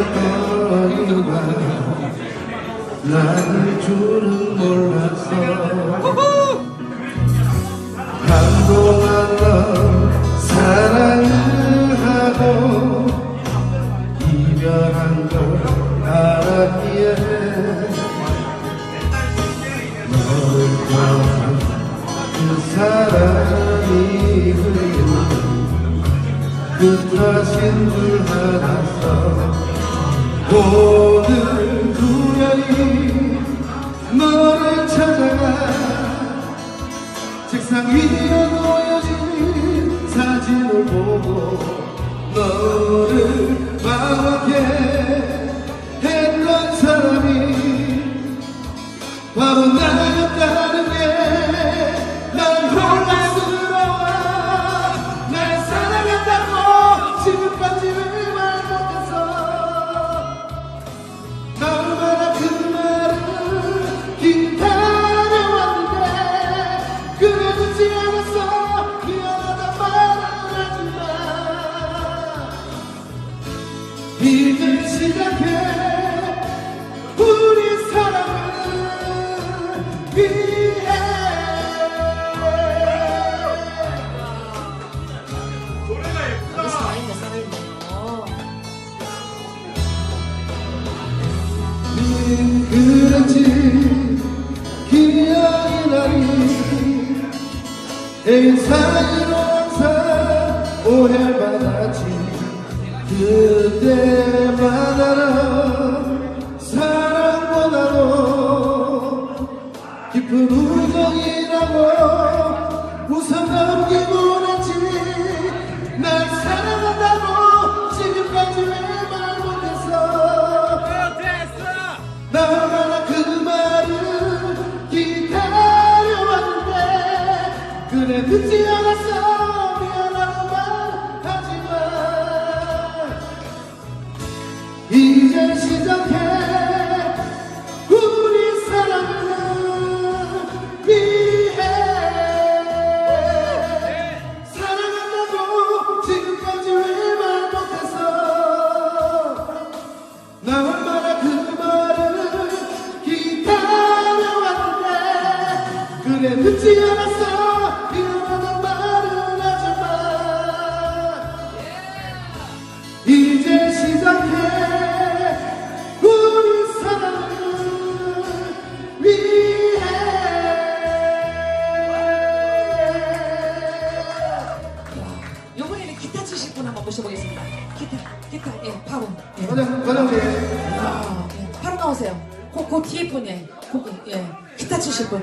아파했던 이유가 나를 줄은 몰랐어 흐르는 그 탓인 줄 알았어. 오늘 우연히 너를 찾아가 책상 위에 놓여진 사진을 보고 너를 망하게 했던 사람이 바로 나 이제 시작해. 우리 사랑을 위해. 살아있네 어. 그랬지 기억이 나니 내 사이로 항상 오해받았지 그때마다는 사랑보다도 깊은 우정이라고 웃어 넘기곤 했지 날 사랑한다 그래 듣지 않았어 미안하단 말은 하지마. 이제 시작해. 우리 사랑을 위해. 요번에는 기타 치실 분 한번 모셔보겠습니다. 기타 기타 예 바로. 예. 과장, 과장님 아, 예. 바로 나오세요. 그, 그 뒤에 분이 그, 예. 기타 치실 분